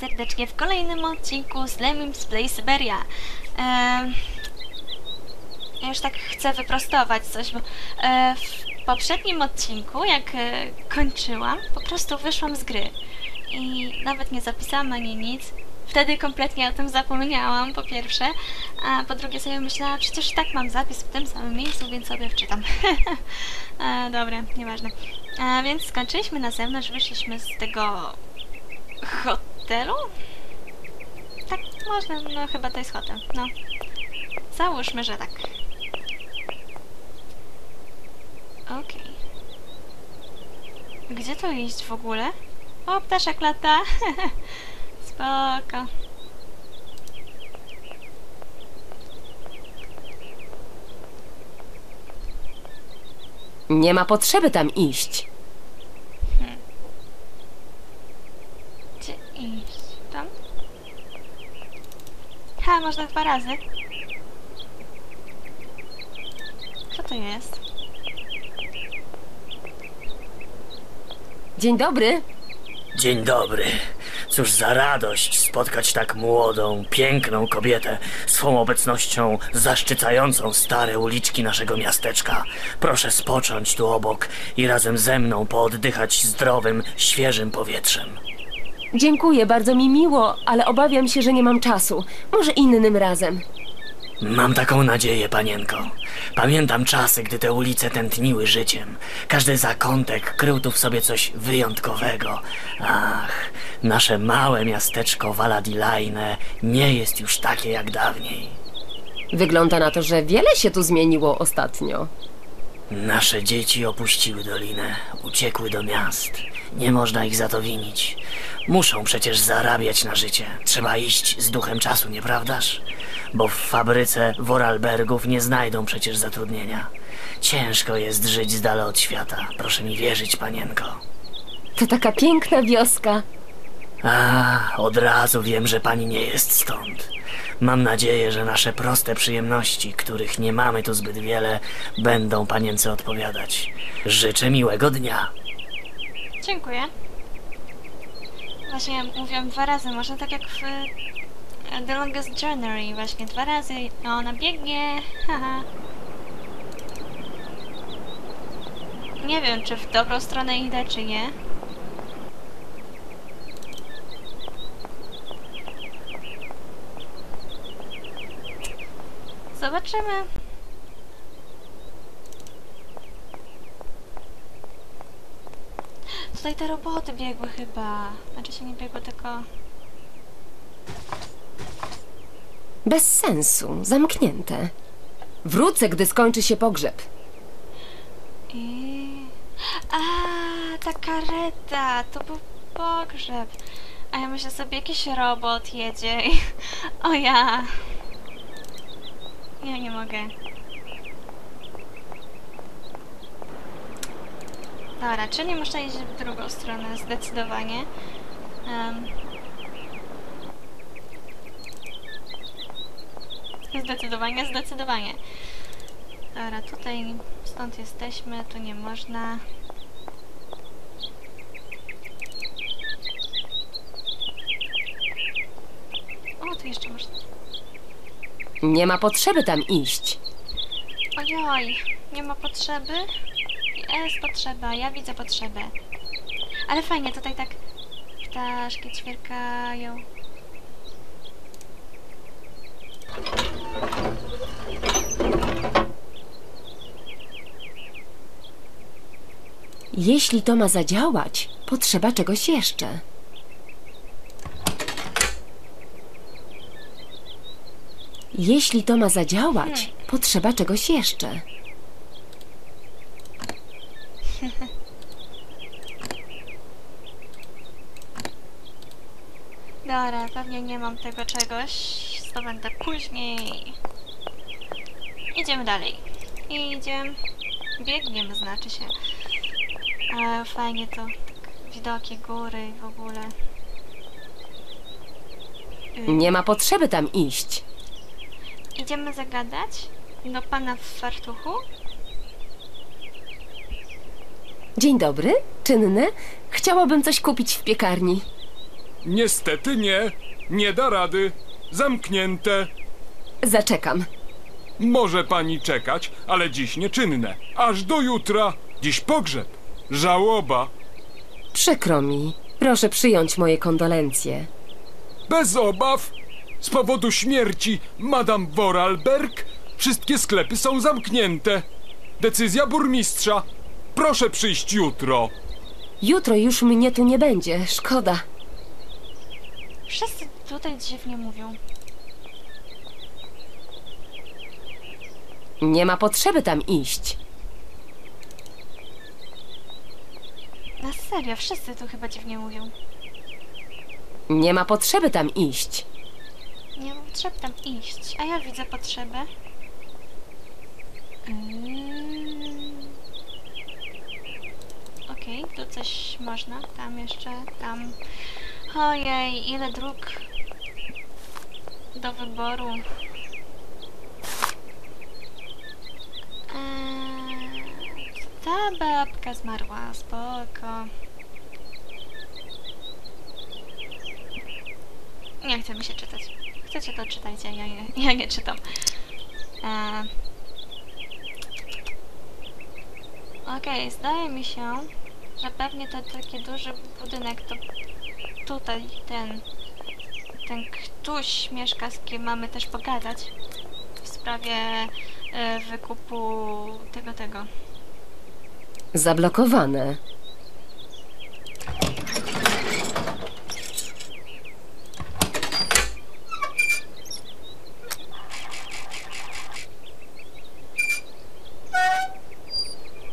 Serdecznie w kolejnym odcinku z Lemmings Play Syberia. Em, ja już tak chcę wyprostować coś, bo e, w poprzednim odcinku, jak e, kończyłam, po prostu wyszłam z gry. I nawet nie zapisałam ani nic. Wtedy kompletnie o tym zapomniałam, po pierwsze. A po drugie sobie myślałam, przecież tak mam zapis w tym samym miejscu, więc sobie wczytam. e, dobra, nieważne. A więc skończyliśmy na zewnątrz, wyszliśmy z tego hotelu? Tak, można, no chyba to jest hotel, no. Załóżmy, że tak. Okej. Gdzie to iść w ogóle? O, ptaszek lata. Spoko. Nie ma potrzeby tam iść. Gdzie iść? Tam? Ha, można dwa razy. Co to jest? Dzień dobry. Dzień dobry. Cóż za radość spotkać tak młodą, piękną kobietę, swą obecnością zaszczycającą stare uliczki naszego miasteczka. Proszę spocząć tu obok i razem ze mną pooddychać zdrowym, świeżym powietrzem. Dziękuję, bardzo mi miło, ale obawiam się, że nie mam czasu. Może innym razem. Mam taką nadzieję, panienko. Pamiętam czasy, gdy te ulice tętniły życiem. Każdy zakątek krył tu w sobie coś wyjątkowego. Ach, nasze małe miasteczko Valadilaine nie jest już takie jak dawniej. Wygląda na to, że wiele się tu zmieniło ostatnio. Nasze dzieci opuściły dolinę, uciekły do miast. Nie można ich za to winić. Muszą przecież zarabiać na życie. Trzeba iść z duchem czasu, nieprawdaż? Bo w fabryce Vorarlbergów nie znajdą przecież zatrudnienia. Ciężko jest żyć z dala od świata. Proszę mi wierzyć, panienko. To taka piękna wioska. A, od razu wiem, że pani nie jest stąd. Mam nadzieję, że nasze proste przyjemności, których nie mamy tu zbyt wiele, będą panience odpowiadać. Życzę miłego dnia. Dziękuję. Właśnie mówiłam dwa razy, może tak jak w e, The Longest Journey, właśnie dwa razy. No, ona biegnie, haha. Nie wiem, czy w dobrą stronę idę, czy nie. Zobaczymy. Tutaj te roboty biegły chyba. Znaczy się nie biegły, tylko... Bez sensu, zamknięte. Wrócę, gdy skończy się pogrzeb. I... A, ta kareta, to był pogrzeb. A ja myślę sobie, jakiś robot jedzie i... O ja... Ja nie mogę. Dobra, czyli muszę iść w drugą stronę, zdecydowanie. Em. Zdecydowanie, zdecydowanie. Dobra, tutaj stąd jesteśmy, tu nie można. O, tu jeszcze można. Nie ma potrzeby tam iść. Ojoj, nie ma potrzeby? Jest potrzeba, ja widzę potrzebę. Ale fajnie, tutaj tak ptaszki ćwierkają. Jeśli to ma zadziałać, potrzeba czegoś jeszcze. Jeśli to ma zadziałać, potrzeba czegoś jeszcze. Dobra, pewnie nie mam tego czegoś. Zdobędę później. Idziemy dalej. Idziemy. Biegniemy, znaczy się. Ale fajnie to. Tak, widoki góry i w ogóle. Y, Nie ma potrzeby tam iść. Idziemy zagadać do pana w fartuchu. Dzień dobry, czynne. Chciałabym coś kupić w piekarni. Niestety nie. Nie da rady. Zamknięte. Zaczekam. Może pani czekać, ale dziś nieczynne. Aż do jutra. Dziś pogrzeb. Żałoba. Przykro mi. Proszę przyjąć moje kondolencje. Bez obaw. Z powodu śmierci Madame Vorarlberg wszystkie sklepy są zamknięte. Decyzja burmistrza. Proszę przyjść jutro. Jutro już mnie tu nie będzie. Szkoda. Wszyscy tutaj dziwnie mówią. Nie ma potrzeby tam iść. Na serio, wszyscy tu chyba dziwnie mówią. Nie ma potrzeby tam iść. Nie ma potrzeby tam iść, a ja widzę potrzebę. Mm. Okej, tu coś można, tam jeszcze, tam. Ojej, ile dróg do wyboru. Eee, ta babka zmarła, spoko. Nie chce mi się czytać. Chcecie to czytajcie, ja nie, ja nie czytam. Eee. Okej, zdaje mi się, że pewnie to taki duży budynek to tutaj ten ten ktoś mieszka, z kim mamy też pogadać w sprawie e, wykupu tego, tego. Zablokowane.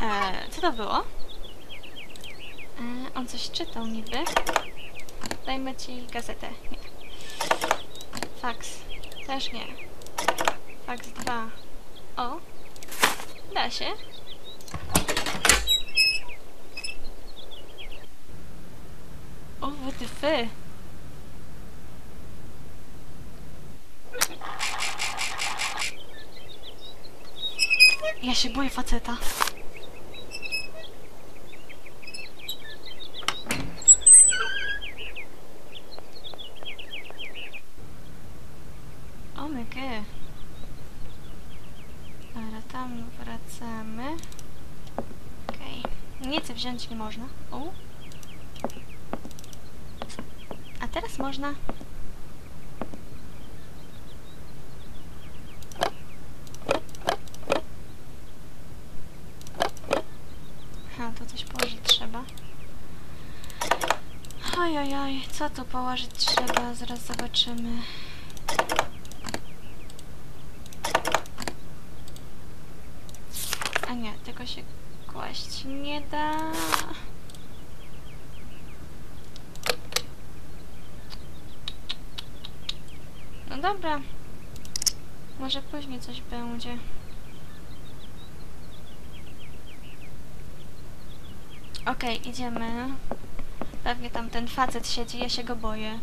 E, co to było? E, on coś czytał niby. Dajmy ci gazetę. Nie. Fax. Też nie. Fax 2. O. Da się. O, wytyfy. Ja się boję faceta. Omega. Dobra, tam wracamy. Okej. Nic wziąć nie można. U. A teraz można. Ha, tu coś położyć trzeba. Ojojoj, co tu położyć trzeba? Zaraz zobaczymy. A nie, tego się kłaść nie da. No dobra. Może później coś będzie. Okej, idziemy. Pewnie tam ten facet siedzi, ja się go boję.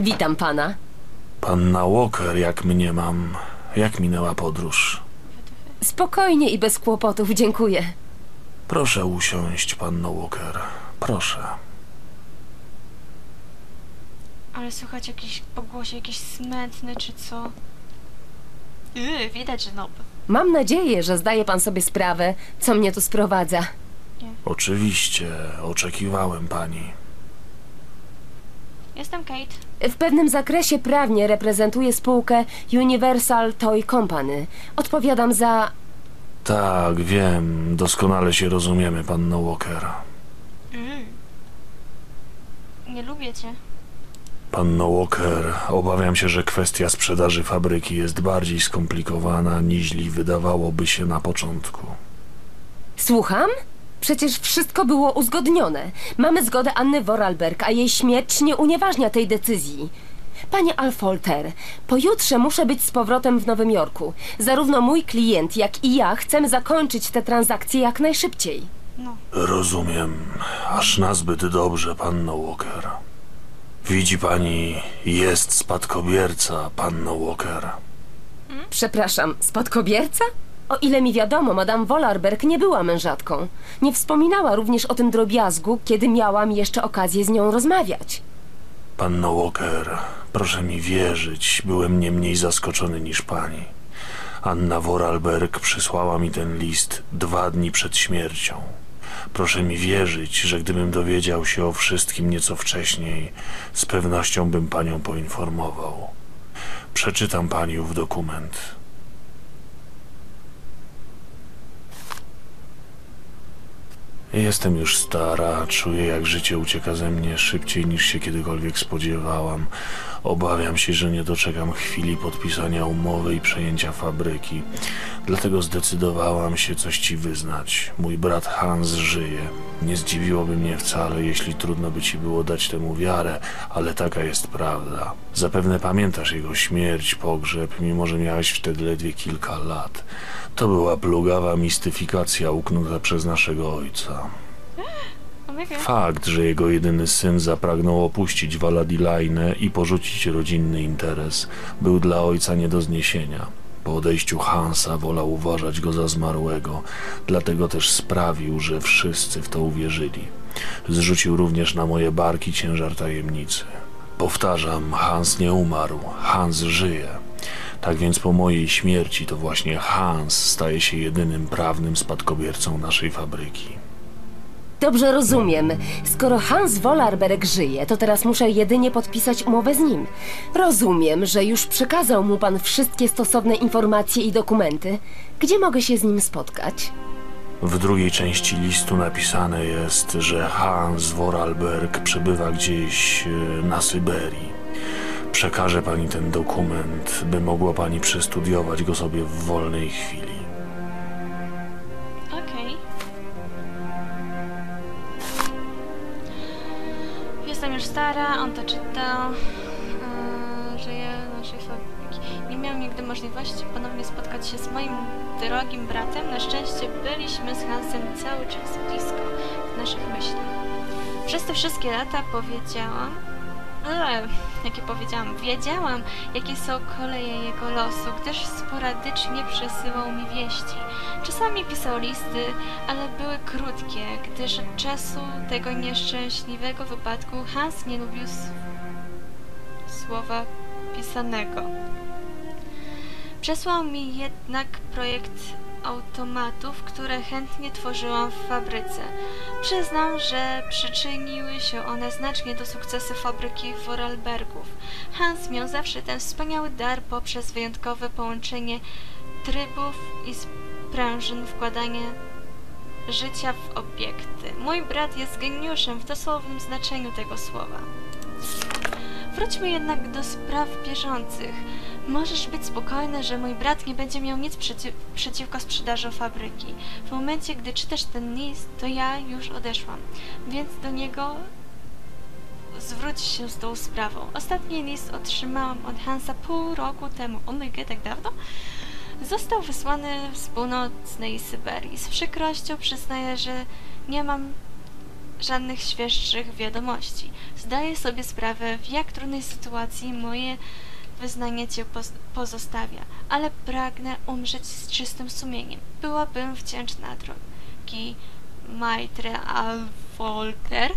Witam pana. Panna Walker, jak mnie mam. Jak minęła podróż? Spokojnie i bez kłopotów, dziękuję. Proszę usiąść, panno Walker. Proszę. Ale słychać jakiś po głosie jakiś smętny czy co? Yy, widać, że nob. Mam nadzieję, że zdaje pan sobie sprawę, co mnie tu sprowadza. Oczywiście, oczekiwałem pani. Jestem Kate. W pewnym zakresie prawnie reprezentuję spółkę Universal Toy Company. Odpowiadam za... Tak, wiem, doskonale się rozumiemy, panno Walker. Mm. Nie lubię cię. Panno Walker, obawiam się, że kwestia sprzedaży fabryki jest bardziej skomplikowana, niźli wydawałoby się na początku. Słucham? Przecież wszystko było uzgodnione. Mamy zgodę Anny Vorarlberg, a jej śmierć nie unieważnia tej decyzji. Panie Alfolter, pojutrze muszę być z powrotem w Nowym Jorku. Zarówno mój klient, jak i ja chcemy zakończyć te transakcje jak najszybciej. No. Rozumiem, aż nazbyt dobrze, panno Walker. Widzi pani, jest spadkobierca, panno Walker. Przepraszam, spadkobierca? O ile mi wiadomo, Madame Wolarberg nie była mężatką. Nie wspominała również o tym drobiazgu, kiedy miałam jeszcze okazję z nią rozmawiać. Panno Walker, proszę mi wierzyć, byłem nie mniej zaskoczony niż pani. Anna Vorarlberg przysłała mi ten list dwa dni przed śmiercią. Proszę mi wierzyć, że gdybym dowiedział się o wszystkim nieco wcześniej, z pewnością bym panią poinformował. Przeczytam pani ów dokument. Jestem już stara, czuję jak życie ucieka ze mnie szybciej niż się kiedykolwiek spodziewałam. Obawiam się, że nie doczekam chwili podpisania umowy i przejęcia fabryki. Dlatego zdecydowałam się coś ci wyznać. Mój brat Hans żyje. Nie zdziwiłoby mnie wcale, jeśli trudno by ci było dać temu wiarę, ale taka jest prawda. Zapewne pamiętasz jego śmierć, pogrzeb, mimo że miałeś wtedy ledwie kilka lat. To była plugawa mistyfikacja uknuta przez naszego ojca. Fakt, że jego jedyny syn zapragnął opuścić Valadilaine i porzucić rodzinny interes, był dla ojca nie do zniesienia. Po odejściu Hansa wolał uważać go za zmarłego, dlatego też sprawił, że wszyscy w to uwierzyli. Zrzucił również na moje barki ciężar tajemnicy. Powtarzam, Hans nie umarł, Hans żyje. Tak więc po mojej śmierci to właśnie Hans staje się jedynym prawnym spadkobiercą naszej fabryki. Dobrze rozumiem. Skoro Hans Wolarberg żyje, to teraz muszę jedynie podpisać umowę z nim. Rozumiem, że już przekazał mu pan wszystkie stosowne informacje i dokumenty. Gdzie mogę się z nim spotkać? W drugiej części listu napisane jest, że Hans Vorarlberg przebywa gdzieś e, na Syberii. Przekażę pani ten dokument, by mogła pani przestudiować go sobie w wolnej chwili. Stara, on to czyta. Yy, żyje w naszej fabryki. Nie miałam nigdy możliwości ponownie spotkać się z moim drogim bratem. Na szczęście byliśmy z Hansem cały czas blisko w naszych myślach. Przez te wszystkie lata powiedziałam, ale jakie powiedziałam, wiedziałam, jakie są koleje jego losu, gdyż sporadycznie przesyłał mi wieści. Czasami pisał listy, ale były krótkie, gdyż od czasu tego nieszczęśliwego wypadku Hans nie lubił słowa pisanego. Przesłał mi jednak projekt automatów, które chętnie tworzyłam w fabryce. Przyznam, że przyczyniły się one znacznie do sukcesu fabryki Vorarlbergów. Hans miał zawsze ten wspaniały dar poprzez wyjątkowe połączenie trybów i sprężyn wkładanie życia w obiekty. Mój brat jest geniuszem w dosłownym znaczeniu tego słowa. Wróćmy jednak do spraw bieżących. Możesz być spokojny, że mój brat nie będzie miał nic przeciw, przeciwko sprzedaży fabryki. W momencie, gdy czytasz ten list, to ja już odeszłam, więc do niego zwróć się z tą sprawą. Ostatni list otrzymałam od Hansa pół roku temu. Oh my god, tak dawno? Został wysłany z północnej Syberii. Z przykrością przyznaję, że nie mam żadnych świeższych wiadomości. Zdaję sobie sprawę, w jak trudnej sytuacji moje wyznanie cię poz- pozostawia, ale pragnę umrzeć z czystym sumieniem. Byłabym wdzięczna, drogi Maitre Alfolter,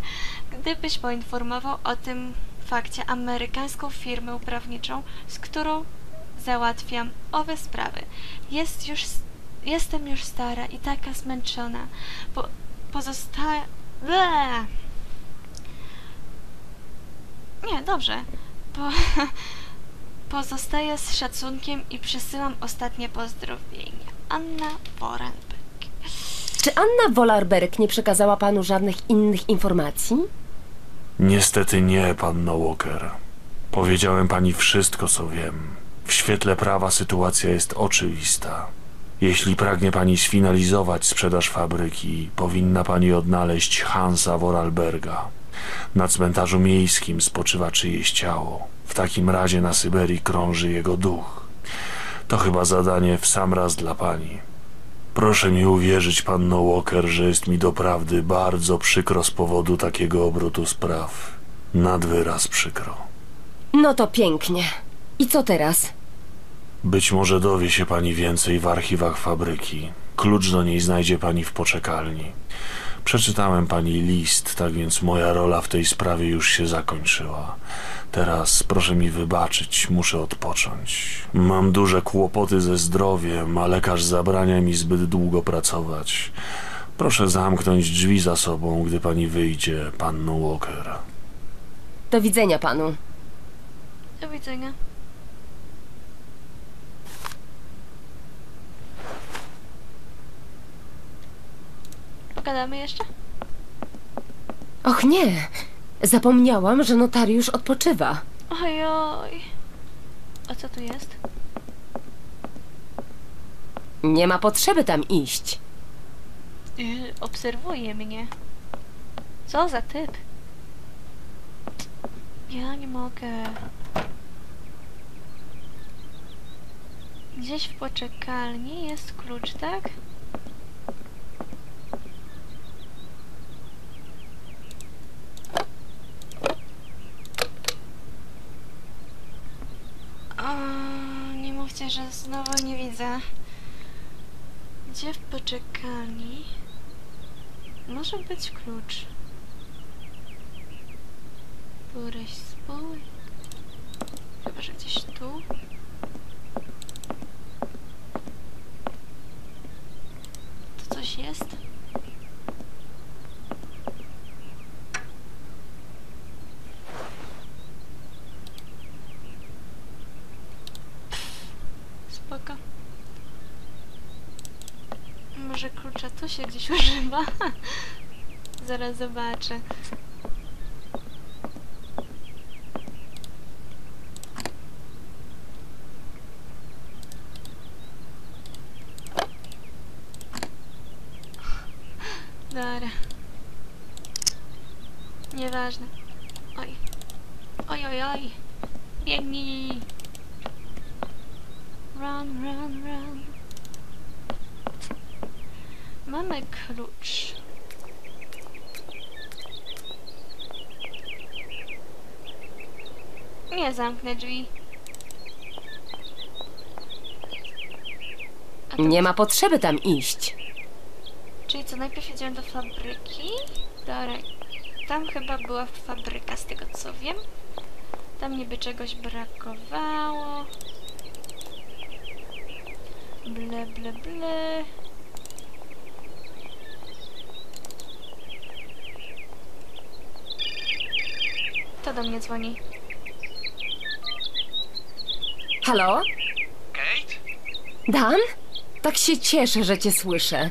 gdybyś poinformował o tym fakcie amerykańską firmę uprawniczą, z którą załatwiam owe sprawy. Jest już, jestem już stara i taka zmęczona. Po, pozostaje... Ble! Nie, dobrze. Po, pozostaję z szacunkiem i przesyłam ostatnie pozdrowienia. Anna Worenbeck. Czy Anna Wolarberg nie przekazała panu żadnych innych informacji? Niestety nie, panno Walker. Powiedziałem pani wszystko, co wiem. W świetle prawa sytuacja jest oczywista. Jeśli pragnie pani sfinalizować sprzedaż fabryki, powinna pani odnaleźć Hansa Vorarlberga. Na cmentarzu miejskim spoczywa czyjeś ciało. W takim razie na Syberii krąży jego duch. To chyba zadanie w sam raz dla pani. Proszę mi uwierzyć, panno Walker, że jest mi doprawdy bardzo przykro z powodu takiego obrotu spraw. Nad wyraz przykro. No to pięknie. I co teraz? Być może dowie się pani więcej w archiwach fabryki. Klucz do niej znajdzie pani w poczekalni. Przeczytałem pani list, tak więc moja rola w tej sprawie już się zakończyła. Teraz proszę mi wybaczyć, muszę odpocząć. Mam duże kłopoty ze zdrowiem, a lekarz zabrania mi zbyt długo pracować. Proszę zamknąć drzwi za sobą, gdy pani wyjdzie, panno Walker. Do widzenia panu. Do widzenia. Pogadamy jeszcze? Och nie, zapomniałam, że notariusz odpoczywa. Ojoj. A co tu jest? Nie ma potrzeby tam iść. Yy, obserwuje mnie. Co za typ? Ja nie mogę. Gdzieś w poczekalni jest klucz, tak? O, nie mówcie, że znowu nie widzę. Gdzie w poczekalni może być klucz? Któryś z półek? Chyba, że gdzieś tu? Tu coś jest? Spoko. Tu się gdzieś używa? Zaraz zobaczę. Dobra. Nieważne. Oj. Oj, oj, oj. Biegnij. Run, run, run. Mamy klucz. Nie zamknę drzwi. A to Nie ma potrzeby tam iść. Czyli co, najpierw jedziemy do fabryki? Dobra. Tam chyba była fabryka, z tego co wiem. Tam niby czegoś brakowało. Ble, ble, ble. Kto do mnie dzwoni? Halo? Kate? Dan? Tak się cieszę, że cię słyszę.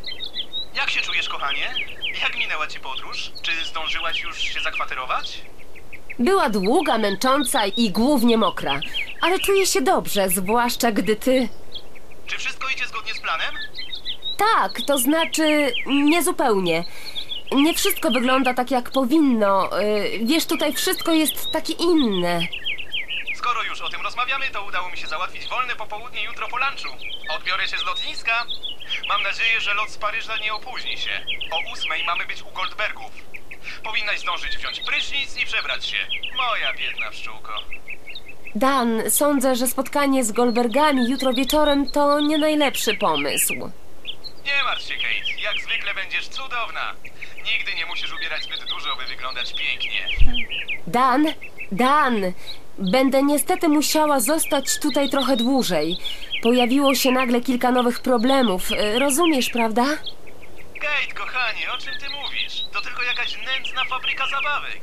Jak się czujesz, kochanie? Jak minęła ci podróż? Czy zdążyłaś już się zakwaterować? Była długa, męcząca i głównie mokra, ale czuję się dobrze, zwłaszcza gdy ty. Czy wszystko idzie zgodnie z planem? Tak, to znaczy niezupełnie. Nie wszystko wygląda tak, jak powinno. Y, Wiesz, tutaj wszystko jest takie inne. Skoro już o tym rozmawiamy, to udało mi się załatwić wolne popołudnie jutro po lunchu. Odbiorę cię z lotniska. Mam nadzieję, że lot z Paryża nie opóźni się. O ósmej mamy być u Goldbergów. Powinnaś zdążyć wziąć prysznic i przebrać się. Moja biedna pszczółko. Dan, sądzę, że spotkanie z Goldbergami jutro wieczorem to nie najlepszy pomysł. Nie martw się, Kate. Jak zwykle będziesz cudowna. Nigdy nie musisz ubierać zbyt dużo, by wyglądać pięknie. Dan, Dan, będę niestety musiała zostać tutaj trochę dłużej. Pojawiło się nagle kilka nowych problemów. Y, Rozumiesz, prawda? Kate, kochanie, o czym ty mówisz? To tylko jakaś nędzna fabryka zabawek.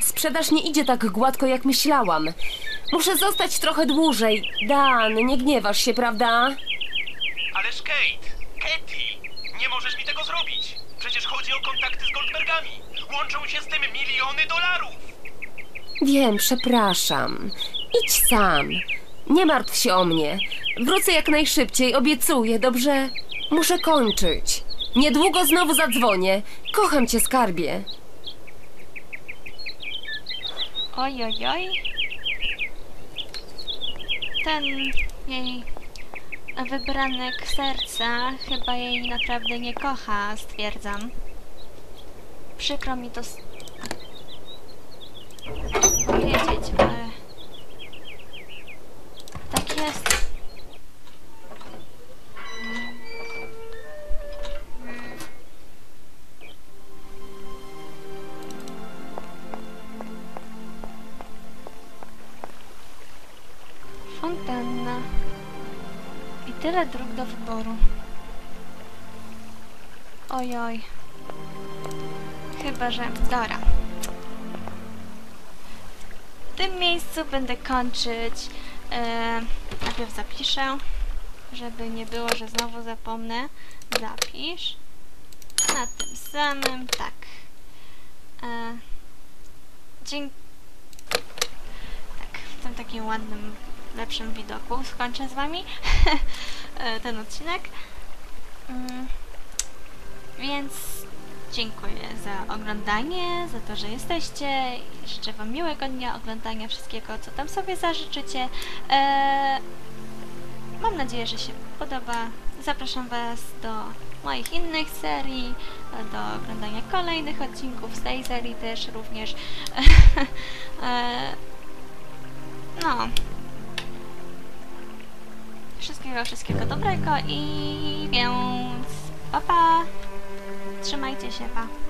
Sprzedaż nie idzie tak gładko, jak myślałam. Muszę zostać trochę dłużej. Dan, nie gniewasz się, prawda? Ależ Kate, Katy, nie możesz mi tego zrobić. Chodzi o kontakty z Goldbergami. Łączą się z tym miliony dolarów. Wiem, przepraszam. Idź sam. Nie martw się o mnie. Wrócę jak najszybciej, obiecuję, dobrze? Muszę kończyć. Niedługo znowu zadzwonię. Kocham cię, skarbie. Oj, oj, oj. Ten jej wybranek serca chyba jej naprawdę nie kocha, stwierdzam. Przykro mi to powiedzieć, ale tak jest. Fontanna. I tyle dróg do wyboru. Ojoj. Chyba, że... Dobra. W tym miejscu będę kończyć. E, najpierw zapiszę, żeby nie było, że znowu zapomnę. Zapisz. Na tym samym, tak. E, dzięki. Tak, w tym takim ładnym, lepszym widoku skończę z wami e, ten odcinek. Mm, więc dziękuję za oglądanie, za to, że jesteście. Życzę Wam miłego dnia oglądania wszystkiego, co tam sobie zażyczycie. E, mam nadzieję, że się podoba. Zapraszam Was do moich innych serii, do oglądania kolejnych odcinków z tej serii też również. e, no. Wszystkiego, wszystkiego dobrego i więc pa pa! Trzymajcie się, pa!